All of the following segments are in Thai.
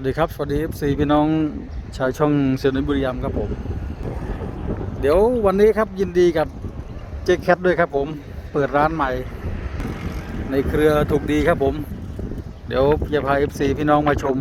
วัสดีครับสวัสดี FC พี่น้องชาวช่องเซนบุรีรัมย์ครับผม เดี๋ยววันนี้ครับยินดีกับเจ๊แคทด้วยครับผมเปิดร้านใหม่ ในเครือถูกดีครับผม เดี๋ยวจะพา FC พี่น้องมาชม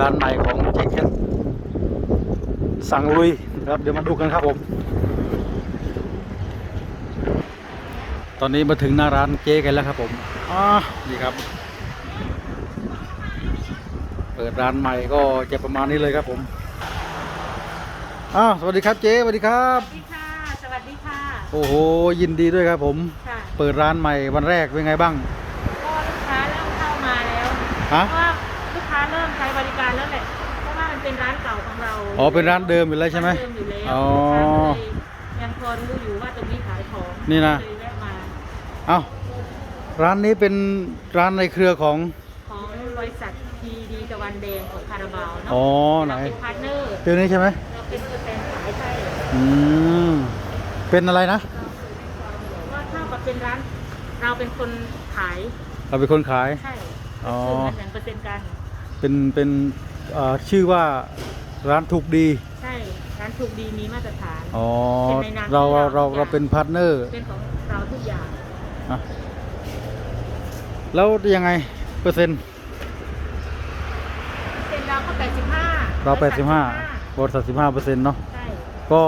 ร้านใหม่ของเจ๊แคทสั่งลุยครับเดี๋ยวมาดูกันครับผม ตอนนี้มาถึงหน้าร้านเจ๊กันแล้วครับผมอ่านี่ครับ เปิดร้านใหม่ก็จะประมาณนี้เลยครับผมอ้าวสวัสดีครับเจ๊สวัสดีครับ สวัสดีค่ะ สวัสดีค่ะ โอ้โหยินดีด้วยครับผม ค่ะ เปิดร้านใหม่วันแรกเป็นไงบ้าง ก็ลูกค้าเริ่มเข้ามาแล้วฮะเพราะว่าลูกค้าเริ่มใช้บริการแล้วแหละ เพราะว่ามันเป็นร้านเก่าของเราอ๋อเป็นร้านเดิมอยู่แล้วใช่ไหมร้านเดิมอยู่แล้วอ๋อลูกค้าก็เลยยังพอรู้อยู่ว่าตรงนี้ขายของนี่นะเลยแวะมาเอ้าร้านนี้เป็นร้านในเครือของของบริษัททีดีตะ วันแดงของคาราบาวเนาะอ๋อไหน เราเป็นพาร์ทเนอร์ตัวนี้ใช่ไหมเราเป็นตัวแทนขายใช่อืม เป็นอะไรนะว่าเท่ากับเป็นร้าน เราเป็นคนขายเราเป็นคนขาย ใช่อ๋อ คือมันแบ่งเปอร์เซ็นต์กันเป็นเป็นเอ่อชื่อว่าร้านถูกดี ใช่ร้านถูกดีมีมาตรฐาน อ๋อ เป็นในนามเราที่เรา เราเราเป็นพาร์ทเนอร์เป็นของเราทุกอย่าง อะแล้วยังไงเปอร์เซ็นต์ เป็นเราก็แปดสิ บห้าเรา85บริษัท15เปอร์เซ็นต์เนาะใช่ก็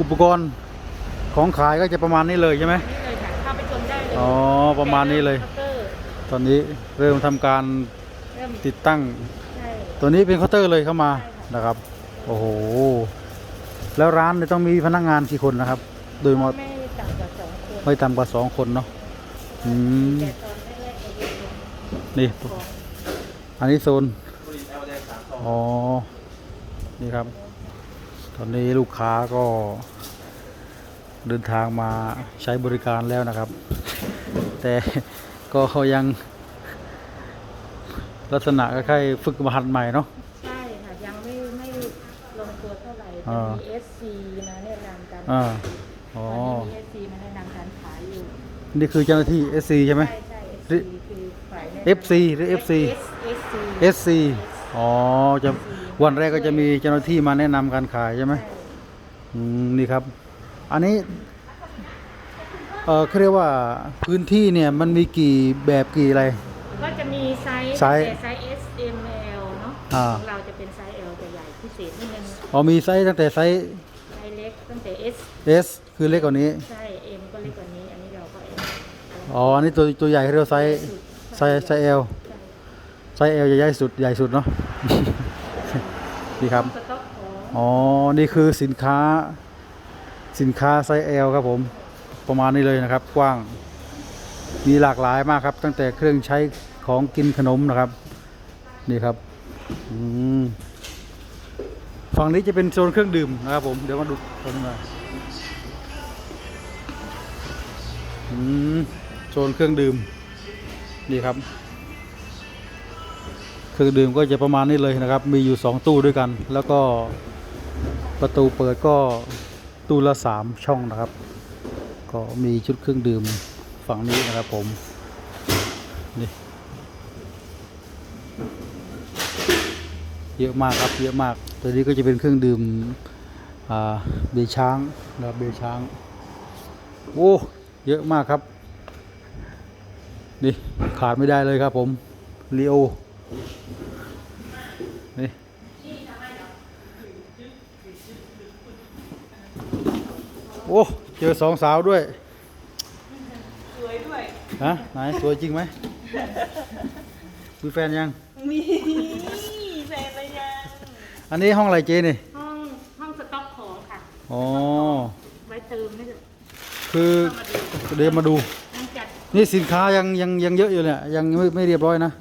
อุปกรณ์ของขายก็จะประมาณนี้เลยใช่ไหม นี่เลยค่ะเข้าไปชมได้เลยอ๋อประมาณนี้เลยเคาน์เตอร์ตอนนี้เริ่มทำการเริ่มติดตั้ง ใช่ ตัวนี้เป็นเคาน์เตอร์เลยเข้ามาใช่ค่ะ นะครับ โอ้โห แล้วร้านเนี่ยต้องมีพนักงานกี่คนนะครับ โดยหมดไม่ต่ำกว่าสองคนไม่ต่ำกว่าสองคนเนาะ อืม แต่ตอนแรกๆเราเรียนนี่ของอันนี้โซน อ๋อ นี่ครับ ตอนนี้ลูกค้าก็ เดินทางมาใช้บริการแล้วนะครับ แต่ก็เขายัง ลักษณะคล้ายๆฝึกมหัดใหม่เนาะ ใช่ค่ะ ยังไม่ไม่ลงตัวเท่าไหร่อ่าจะมี SC มาแนะนำกันอ่า อ๋อ ตอนนี้มี SC มาแนะนำการขายอยู่นี่คือเจ้าหน้าที่ SC ใช่ไหม ใช่ใช่หรือ SC คือฝ่ายแนะนำ FC หรือ FC SC SC อ๋อจะวันแรกก็จะมีเจ้าหน้าที่มาแนะนำการขายใช่ไหมใช่อืมนี่ครับ อันนี้ เออเขาเรียกว่าพื้นที่เนี่ยมันมีกี่แบบกี่อะไร ก็จะมีไซส์ไซส์ แต่ไซส์ S M L เนาะอ่าของเราจะเป็นไซส์ L จะใหญ่พิเศษนิดนึงอ๋อมีไซส์ตั้งแต่ไซส์ ไซส์เล็กตั้งแต่ S S คือเล็กกว่านี้ใช่ M ก็เล็กกว่านี้ อันนี้เราก็ M อ๋ออันนี้ตัวตัวใหญ่เขาเรียกว่าไซส์ไซส์ไซส์ L ไซส์ L จะใหญ่สุดใหญ่สุดเนาะนี่ครับสต็อกของอ๋อนี่คือสินค้า สินค้าไซส์ L ครับผมประมาณนี้เลยนะครับ กว้างมีหลากหลายมากครับ ตั้งแต่เครื่องใช้ของกินขนมนะครับ นี่ครับฝั่งนี้จะเป็นโซนเครื่องดื่มนะครับผมเดี๋ยวมาดูตรงนี้หน่อยอืมโซนเครื่องดื่มนี่ครับ เครื่องดื่มก็จะประมาณนี้เลยนะครับ มีอยู่สองตู้ด้วยกัน แล้วก็ประตูเปิดก็ตู้ละสามช่องนะครับ ก็มีชุดเครื่องดื่มฝั่งนี้นะครับผมนี่เยอะมากครับเยอะมาก ตัวนี้ก็จะเป็นเครื่องดื่มเบยช้างนะครับเบยช้างโอ้เยอะมากครับ นี่ขาดไม่ได้เลยครับผมลีโอ นี่โอ้เจอสองสาวด้วย สวยด้วย ฮะ ไหน สวยจริงไหมมีแฟนยัง มีแฟนเลยยัง อันนี้ห้องอะไรเจนี่ ห้อง ห้องสต็อกของค่ะ อ๋อ ไว้เติมไม่เถอะคือเดี๋ยวมาดูยังจัดนี่สินค้ายังยังยังเยอะอยู่เนี่ย ยังไม่ไม่เรียบร้อยนะ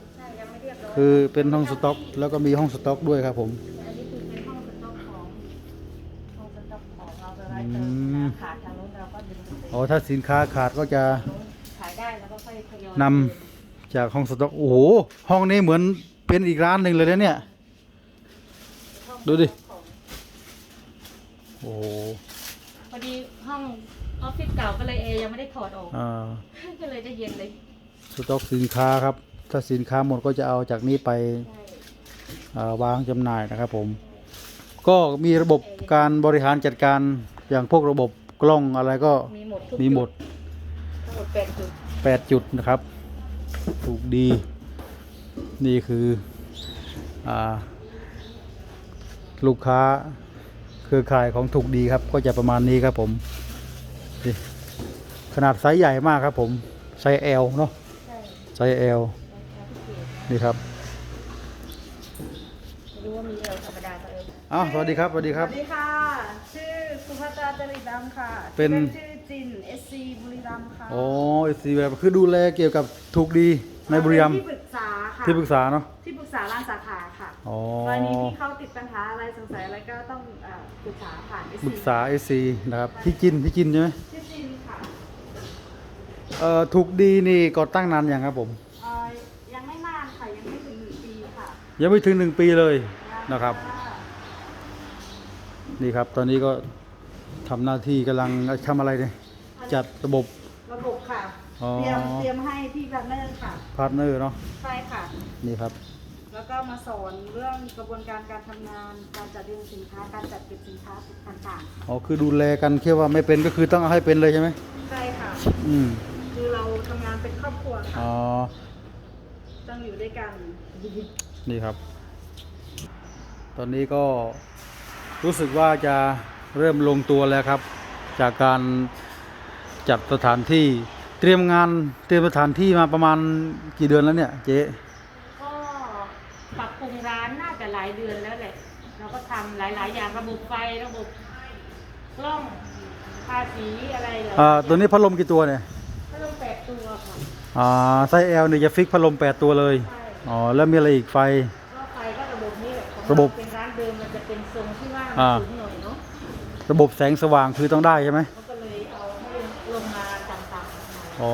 คือเป็นห้องสต็อก แล้วก็มีห้องสต็อกด้วยครับผม อันนี้คือเป็นห้องสต็อกของห้องสต็อกของเราไปไว้เติอืมมขาดทางนู้นเราก็ดึงไปอ๋อ ถ้าสินค้าขาดก็จะขายได้แล้วก็ค่อยทยอยนำจากห้องสต็อก โอ้โห ห้องนี้เหมือนเป็นอีกร้านหนึ่งเลยนะเนี่ย ดูดิโอ้โหพอดีห้องออฟฟิศเก่าก็เลยเอยังไม่ได้ถอดออก อ่าก็เลยจะเย็นเลย สต็อกสินค้าครับ ถ้าสินค้าหมดก็จะเอาจากนี้ไปใช่เอ่อวางจำหน่ายนะครับผม ก็มีระบบการบริหารจัดการอย่างพวกระบบกล้องอะไรก็มีหมดทุกมีหมดทั้งหมดแปดจุด8จุดนะครับ ถูกดี นี่คืออาลูกค้าเครือข่ายของถูกดีครับ ก็จะประมาณนี้ครับผมนี่ขนาดไซส์ใหญ่มากครับผม ไซส์ L เนาะใช่ไซส์ L ราคาพิเศษ นี่ครับไม่รู้ว่ามีเอลธรรมดาก็เอลอ้าวสวัสดีครับสวัสดีครับ สวัสดีค่ะ ชื่อสุภัตราจริตดำค่ะเป็น ชื่อจิน SC บุรีรัมย์ค่ะอ๋อเอซีแบบคือดูแลเกี่ยวกับถูกดีในบุรีรัมย์ที่ปรึกษาค่ะที่ปรึกษาเนาะที่ปรึกษาร้านสาขาค่ะอ๋อกรณีที่เขาติดปัญหาอะไรสงสัยอะไรก็ต้องเอ่อปรึกษาผ่าน SC ปรึกษาเอซีนะครับพี่จินพี่จินใช่ไหมชื่อจินค่ะ เอ่อถูกดีนี่ก่อตั้งนานยังครับผม ยังไม่ถึงหนึ่งปีเลยนะครับ นี่ครับตอนนี้ก็ทำหน้าที่กำลังทำอะไรเนี่ยจัดระบบ ระบบค่ะ อ๋อ เตรียมเตรียมให้พี่บันเนอร์ค่ะ พาร์ทเนอร์เนาะใช่ค่ะ นี่ครับ แล้วก็มาสอนเรื่องกระบวนการการทำงาน การจัดเรียงสินค้า การจัดเก็บสินค้าต่างอ๋อคือดูแลกันแค่ว่าไม่เป็นก็คือต้องเอาให้เป็นเลยใช่ไหมๆใช่ค่ะ อืมคือเราทำงานเป็นครอบครัวค่ะอ๋อต้องอยู่ด้วยกัน นี่ครับ ตอนนี้ก็รู้สึกว่าจะเริ่มลงตัวแล้วครับ จากการจัดสถานที่เตรียมงานเตรียมสถานที่มาประมาณกี่เดือนแล้วเนี่ยเจ๊ก็ปรับปรุงร้านน่าจะหลายเดือนแล้วแหละเราก็ทำหลาย ๆ อย่างระบบไฟระบบกล้องภาษีอะไรเหรอ่าตัวนี้พัดลมกี่ตัวเนี่ย ก็ต้องแปดตัวค่ะอ่าไซส์ L เนี่ยจะฟิกพัดลม 8 ตัวเลย ใช่ อ๋อแล้วมีอะไรอีกไฟ ก็ไฟก็ระบบนี้แหละของระบบ เป็นร้านเดิมมันจะเป็นทรงที่ว่าอ่าสูงหน่อยเนาะระบบแสงสว่างคือต้องได้ใช่ไหมเขาก็เลยเอาให้ลงมาต่ำๆหน่อยอ๋อ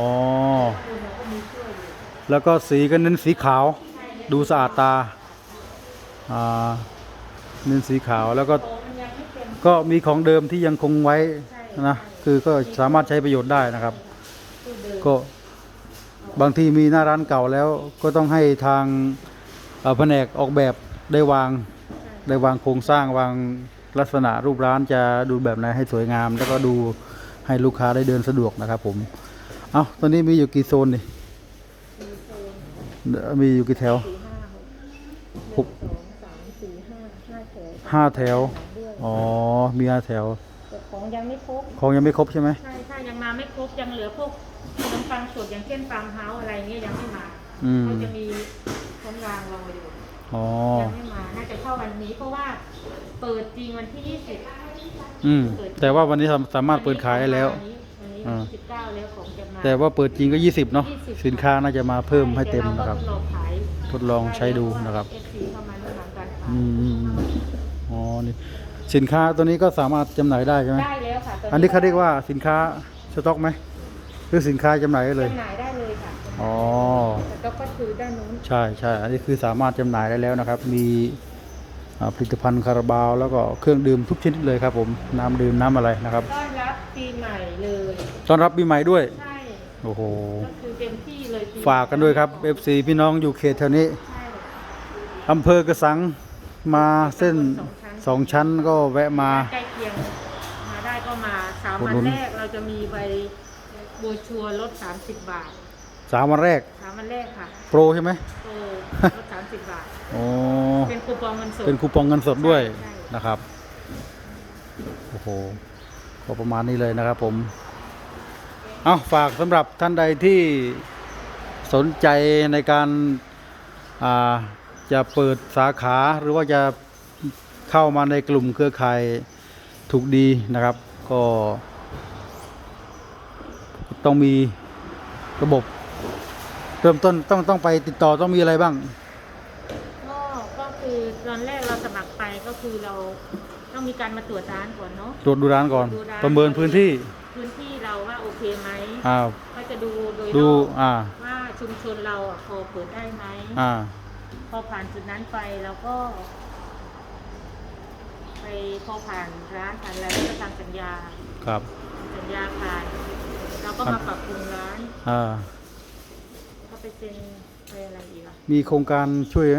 คุณเราก็มีช่วยอยู่แล้วก็สีก็เน้นสีขาว ดูสะอาดตา อ่า เน้นสีขาวแล้วก็โตมันยังไม่เต็ม ก็มีของเดิมที่ยังคงไว้ใช่นะ คือก็สามารถใช้ประโยชน์ได้นะครับตู้เดิมก็ บางทีมีหน้าร้านเก่าแล้วก็ต้องให้ทางเอ่อแผนกออกแบบได้วางได้วางโครงสร้างวางลักษณะรูปร้านจะดูแบบไหนให้สวยงาม แล้วก็ดูให้ลูกค้าได้เดินสะดวกนะครับ ผม เอาตอนนี้มีอยู่กี่โซนนี่มีโซนเอ่อมีอยู่กี่แถวสี่ห้าหกหกหนึ่งสองสามสี่ห้าห้าแถวห้าแถวด้วยอ๋อ มีห้าแถวแต่ของยังไม่ครบ ของยังไม่ครบใช่ไหมใช่ใช่ยังมาไม่ครบยังเหลือพวก ขนมปังสดอย่างเช่นฟาร์มเฮาส์อะไรเงี้ยยังไม่มาอืมเขาจะมีคนวางรออยู่อ๋อยังไม่มาน่าจะเข้าวันนี้เพราะว่าเปิดจริงวันที่ยี่สิบอืมแต่ว่าวันนี้สามสามารถเปิดขายได้แล้ว วันนี้วันนี้อ่าสิบเก้าแล้วของจะมา แต่ว่าเปิดจริงก็ 20เนาะ20 สินค้าน่าจะมาเพิ่มให้เต็มแต่นะครับเราก็ทดลองขายทดลองใช้ดูนะครับ เอฟซีเข้ามาในทางการขายอืมอืมอืมอ๋อนี่สินค้าตัวนี้ก็สามารถจำหน่ายได้ใช่ไหมได้แล้วค่ะตอันนี้เขาเรียกว่าสินค้าสต็อกไหม หรือสินค้าจำหน่ายได้เลย จำหน่ายได้เลยค่ะอ๋อ แต่ก็คือด้านนู้นใช่ใช่อันนี้คือสามารถจำหน่ายได้แล้วนะครับ มีอ่าผลิตภัณฑ์คาราบาว แล้วก็เครื่องดื่มทุกชนิดเลยครับผมน้ำดื่มน้ำอะไรนะครับต้อนรับปีใหม่เลย ต้อนรับปีใหม่ด้วยใช่ โอ้โหก็คือเต็มที่เลยปีฝากกันด้วยครับ FC พี่น้องอยู่เขตแถวนี้ ใช่ อำเภอกระสังมาเส้นสองชั้นก็แวะมา ใกล้เคียงมาได้ก็มาสามอุดวันหนุนแรกเราจะมีใบ บัวชัวร์ลด 30 บาทสามวันแรก สามวันแรกค่ะโปรใช่ไหมโอ้ลด 30 บาท โอ้เป็นคูปองเงินสด เป็นคูปองเงินสดด้วยใช่ใช่ นะครับ โอ้โห ก็ประมาณนี้เลยนะครับผม เอาฝากสำหรับท่านใดที่สนใจในการอ่าจะเปิดสาขาหรือว่าจะเข้ามาในกลุ่มเครือข่ายถูกดีนะครับ ก็ ต้องมีระบบ เริ่มต้นต้องต้องไปติดต่อต้องมีอะไรบ้าง ก็ก็คือตอนแรกเราสมัครไปก็คือเราต้องมีการมาตรวจร้านก่อนเนาะ ตรวจดูร้านก่อน ดูร้าน ประเมินพื้นที่พื้นที่เราว่าโอเคไหมอ่าก็จะดูโดยดูรอบอ่าว่าชุมชนเราอะพอเปิดได้ไหมอ่าพอผ่านจุดนั้นไปเราก็ ไปพอผ่านร้านผ่านอะไรแล้วก็ทำสัญญา ครับ สัญญาผ่าน เราก็มาปรับปรุงร้านอ่าก็ไปเซ็นไปอะไรอีกอะมีโครงการช่วยไหม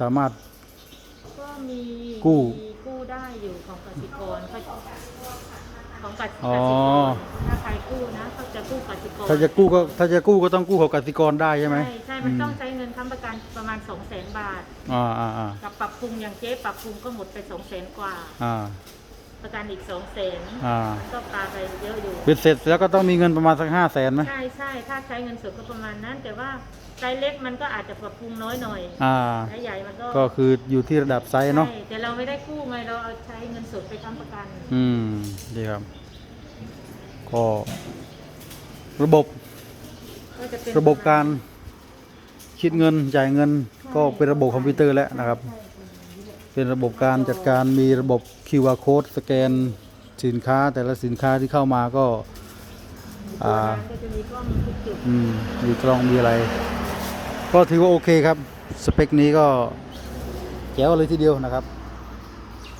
สามารถ ก็มีกู้ มีกู้ได้อยู่ของกสิกรเขาของกสิกอ๋อรถ้าใครกู้นะเขาจะกู้กสิกรถ้าจะกู้ก็ถ้าจะกู้ก็ต้องกู้ของกสิกรได้ใช่ไหมใช่ใช่มันต้องใช้เงินค้ำประกันประมาณสองแสนบาท อ่าอ่าอ่ากับปรับปรุงอย่างเจ๊ปรับปรุงก็หมดไปสองแสนกว่า อ่า ประกันอีกสองแสนอ่ามันก็ปาไปเยอะอยู่ เป็นเสร็จแล้วก็ต้องมีเงินประมาณสักห้าแสนไหมใช่ใช่ถ้าใช้เงินสดก็ประมาณนั้น แต่ว่าไซส์เล็กมันก็อาจจะปรับปรุงน้อยหน่อยอ่า ไซส์ใหญ่มันก็ก็คืออยู่ที่ระดับไซส์เนาะ ใช่แต่เราไม่ได้กู้ไงเราเอาใช้เงินสดไปค้ำประกัน อืม ดีครับ ก็ ระบบก็จะเป็นระบบการคิดเงินจ่ายเงินก็เป็นระบบคอมพิวเตอร์แล้วนะครับ เป็นระบบการจัดการมีระบบ QR code สแกนสินค้าแต่ละสินค้าที่เข้ามาก็อ่าก็จะมีกล้องทุกจุดอืมมีกล้องมีอะไร ก็ถือว่าโอเคครับ สเปคนี้ก็แจ๋วเลยทีเดียวนะครับ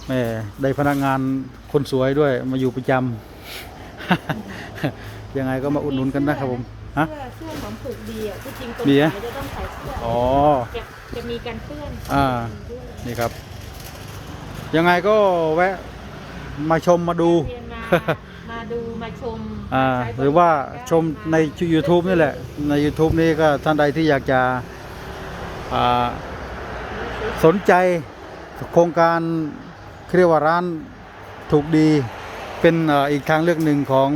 แหม่ได้พนักงานคนสวยด้วยมาอยู่ประจำ ยังไงก็มาอุดหนุนกันนะครับผมฮะ เสื้อเสื้อของถูกดีอะที่จริงคนมีไหม ขายจะต้องใส่เสื้ออ๋อ จะจะมีกันเปื้อนอ่า ด้วยนี่ครับ ยังไงก็แวะมาชมมาดูเรียนมามาดูมาชมอ่าใช้บกหรือว่าชมในได้ YouTube นี่แหละ ใน YouTube นี้ก็ท่านใดที่อยากจะอ่าสนใจโครงการเรียกว่าร้านถูกดีเป็นเอ่ออีกทางเลือกหนึ่งของ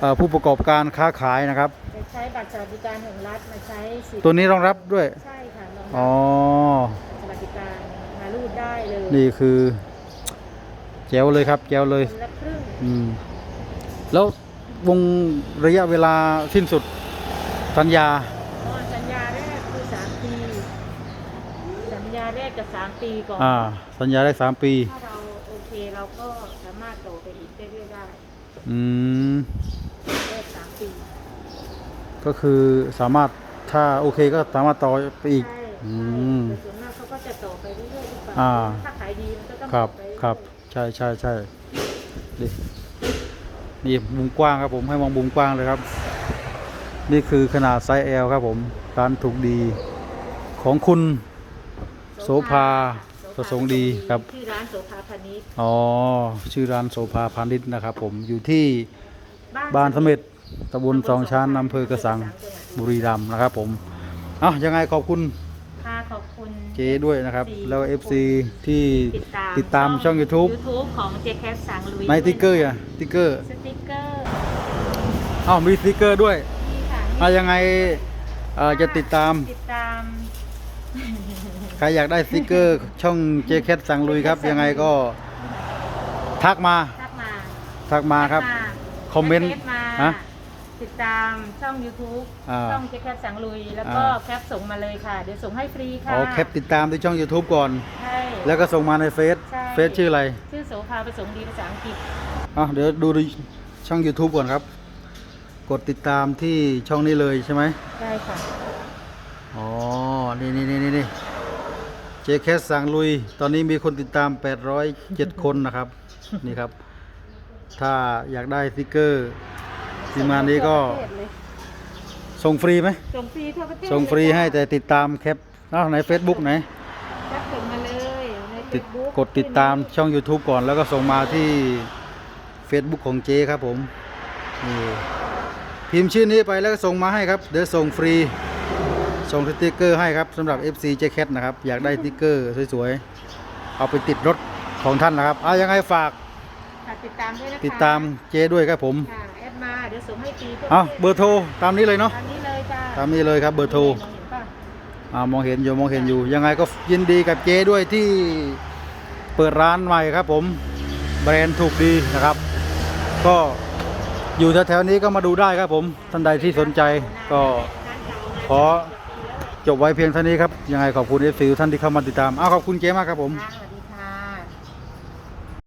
เออผู้ประกอบการค้าขายนะครับจะใช้บัตรสวัสดิการแห่งรัฐมาใช้สิทธิ์ตัวนี้รองรับด้วย ใช่ค่ะรองอ๋อรับสวัสดิการมารูดได้ เลยนี่คือแจ๋วเลยครับแจ๋วเลยคนละครึ่งอืมแล้ววงระยะเวลาสิ้นสุดสัญญาอ๋อสัญญาแรกคือสามปีสัญญาแรกจะสามปีก่อนอ่า สัญญาได้สามปี ถ้าเราโอเคเราก็สามารถต่อไปอีกเรื่อยๆได้อืม แรกสามปีก็คือสามารถถ้าโอเคก็สามารถต่อไปอีก ใช่อืใช่ม แต่ส่วน เรื่อยๆทุกปีอ่า ถ้าขายดีมันก็ต้องครับต่อไปเอยๆครับใช่ใช่ใช่นี่นี่มุมกว้างครับผมให้มองมุมกว้างเลยครับ นี่คือขนาดไซส์ L ครับผมร้านถูกดีของคุณ โสภาประสงค์ดีครับ ที่ร้านโสภาพานิชย์อ๋อชื่อร้านโสภาพาณิชย์นะครับผมอยู่ที่บ้านเสม็ดตำบลสองชั้นอำเภอกระสังบุรีรัมย์นะครับผมเอ้ายังไงขอบคุณค่ะ ขอบคุณ เจด้วยนะครับ แล้ว FC ที่ติดตามติดตามช่อง YouTube YouTube ของเจแคสสังลุยในติ๊กเกอร์อะติ๊กเกอร์สติ๊กเกอร์เอ้ามีสติ๊กเกอร์ด้วยนี่ค่ะอะยังไงเอ่อจะติดตาม ติดตามใครอยากได้สติ๊กเกอร์ช่องเจแคทสังลุยครับ ยังไงก็ทักมา ทักมาทักมาครับ ทักาคอมเมนต์ทักฟซมาฮะ ติดตามช่อง YouTube อ่า ช่องเจแคสสังลุย แล้วก็อ่าแคปส่งมาเลยค่ะ เดี๋ยวส่งให้ฟรีค่ะอ๋อแคปติดตามที่ช่อง YouTube ก่อน ใช่ แล้วก็ส่งมาในเฟซใช่ เฟซชื่ออะไรชื่อโสภาประสงค์ดีภาษาอังกฤษ อะเดี๋ยวดูในช่อง YouTube ก่อนครับ กดติดตามที่ช่องนี้เลยใช่ไหมใช่ค่ะ อ๋อ นี่นี่นี่นี่นี่เจแคสสังลุย ตอนนี้มีคนติดตาม 807 คนนะครับ นี่ครับ ถ้าอยากได้สติกเกอร์ ทีมงานนี้ก็ส่งทั่วประเทศเลยส่งฟรีไหมส่งฟรีทั่วประเทศส่งฟรีเลยค่ะให้แต่ติดตามแคปอ้าวใน Facebook ไหนแคปส่งมาเลยในติด Facebook กดติดตามช่อง YouTube ก่อนแล้วก็ส่งมาที่ Facebook ของเจครับผมนี่พิมพ์ชื่อนี้ไปแล้วก็ส่งมาให้ครับ เดี๋ยวส่งฟรี ส่งสติกเกอร์ให้ครับสำหรับ FC j c a t นะครับ อยากได้สติกเกอร์สวยๆ เอาไปติดรถของท่านนะครับเอายังไงฝากค่ะติดตามด้วยนะคะติดตามเจด้วยครับผมค่ะแอดมา เดี๋ยวส่งให้ฟรีทั่วเอาประทศเบอร์โทรตามนี้เลยเนาะ ตามนี้เลยจ้าตามนี้เลยครับเบอร์โทรเห็นป่ะอ่ามองเห็นอยู่มองเห็นอยู่ยังไงก็ยินดีกับเจด้วยที่เปิดร้านใหม่ครับ ผมแบรนด์ถูกดีนะครับ ก็อยู่แถวๆนี้ก็มาดูได้ครับ ผมท่านใดที่สนใจก็ ร้านเก่ามาขอ จบไว้เพียงเท่านี้ครับยังไงขอบคุณเอฟซีท่านที่เข้ามาติดตามอ้าวขอบคุณเจมากครับผมค่ะ